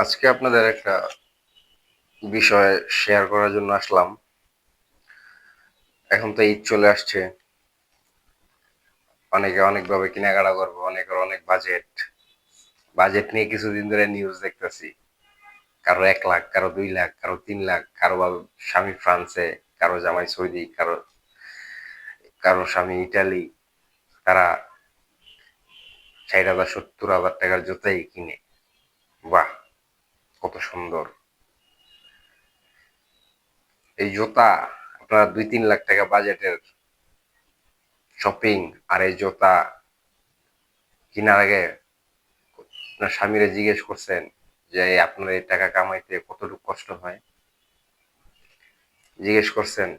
আজকে আপনাদের একটা বিষয় শেয়ার করার জন্য আসলাম। এখন তো ঈদ চলে আসছে। অনেকে অনেকভাবে কেনাকাটা করবে, অনেকের অনেক বাজেট বাজেট নিয়ে কিছুদিন ধরে নিউজ দেখতেছি। কারও এক লাখ, কারও দুই লাখ, কারও তিন লাখ, কারও স্বামী ফ্রান্সে, কারও জামাই সৌদি, কারও কারও স্বামী ইটালি। তারা ষাট হাজার সত্তর হাজার টাকার জুতাই কিনে। বাহ! কত সুন্দর। এই জুতা, আপনার দুই তিন লাখ টাকা বাজেটের শপিং আর এই জুতা কেনার আগে আপনার স্বামীরে জিজ্ঞেস করছেন যে আপনার এই টাকা কামাইতে কতটুকু কষ্ট হয়? জিজ্ঞেস করছেন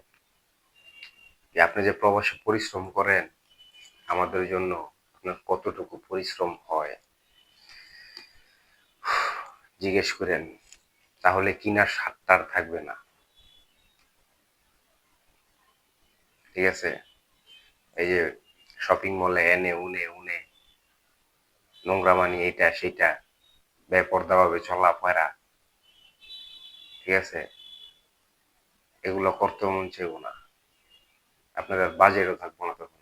যে, আপনি যে প্রবাসে পরিশ্রম করেন, আমাদের জন্য আপনার কতটুকু পরিশ্রম হয়? জিজ্ঞেস করেন তাহলে কিনার স্বাদটা আর থাকবে না। ঠিক আছে? এই যে শপিং মলে এনে, উনে উনে, নোংরা মানি এটা সেটা বেপর্দাভাবে চলাফেরা। ঠিক আছে? এগুলো করতে মন চাইব না। আপনাদের বাজেটও থাকব না তখন।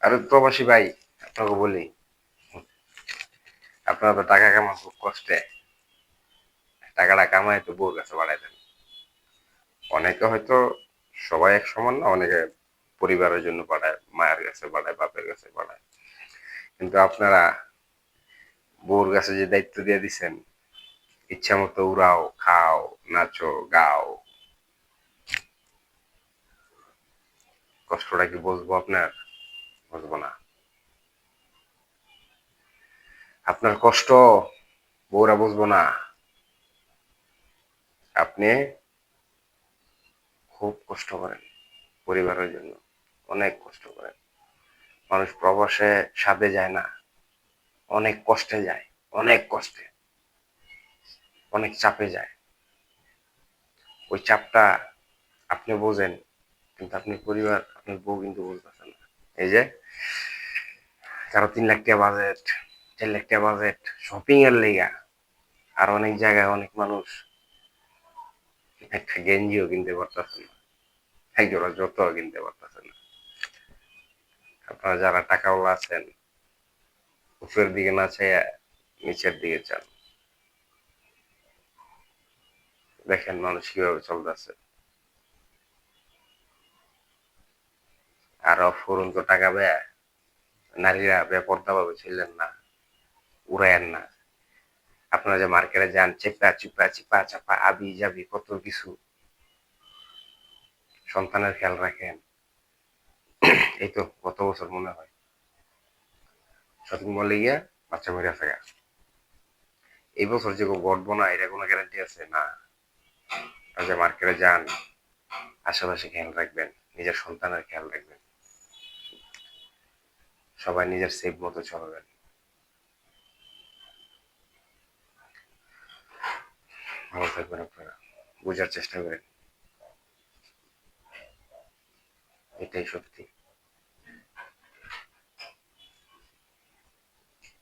আর প্রবাসী ভাই, আপনাকে বলি আপনারা তো টাকা কামান খুব কষ্টে। টাকাটা কামায় তো বউর কাছে বাড়াই দেন। অনেকে হয়তো সবাই এক সমান না, অনেকে পরিবারের জন্য পাঠায় মায়ের কাছে পাঠায় বাপের কাছে পাঠায় কিন্তু আপনারা বউর কাছে যে দায়িত্ব দিয়ে দিচ্ছেন ইচ্ছা মতো উড়াও, খাও, নাচো, গাও। কষ্টটা কি বুঝব আপনার? বুঝব না। আপনার কষ্ট, বউরা বুঝব না। আপনি খুব কষ্ট করেন পরিবারের জন্য, অনেক কষ্ট করেন। মানুষ প্রবাসে সাথে যায় না, অনেক কষ্টে যায়, অনেক কষ্টে, অনেক চাপে যায়। ওই চাপটা আপনি বোঝেন, কিন্তু আপনি পরিবার, আপনার বউ কিন্তু বুঝতেছেন না। এই যে, কারও তিন লাখ টাকা বাজেট চার লাখ টাকা বাজেট শপিং এর লেগা। আর অনেক জায়গায় অনেক মানুষ একটা গেঞ্জিও কিনতে পারতেছে না। এক জোড়া জুতো কিনতে পারতেছে না। আপনারা যারা টাকাওয়ালা আছেন, উপরের দিকে না চাইয়া নিচের দিকে চান। দেখেন মানুষ কীভাবে চলতেছে। আর ফুরন্ত টাকা ব্যয়। নারীরা বেপর্দা ভাবে ছিলেন না। উড়ায়েন না। আপনারা যে মার্কেটে যান চেপা চিপা চিপা, চাপা, আবি যাবি কত কিছু। সন্তানের খেয়াল রাখেন। এই তো গত বছর মনে হয়। শপিং মলে গিয়া বাচ্চা মেরে আছে এই বছর যে ঘটবো না, এটা কোনো গ্যারান্টি আছে? না। যে মার্কেটে যান, আশেপাশে খেয়াল রাখবেন, নিজের সন্তানের খেয়াল রাখবেন। সবাই নিজের সেফ মতো চলবেন। ভালো থাকবেন আপনারা। বোঝার চেষ্টা করেন। এটাই সত্যি।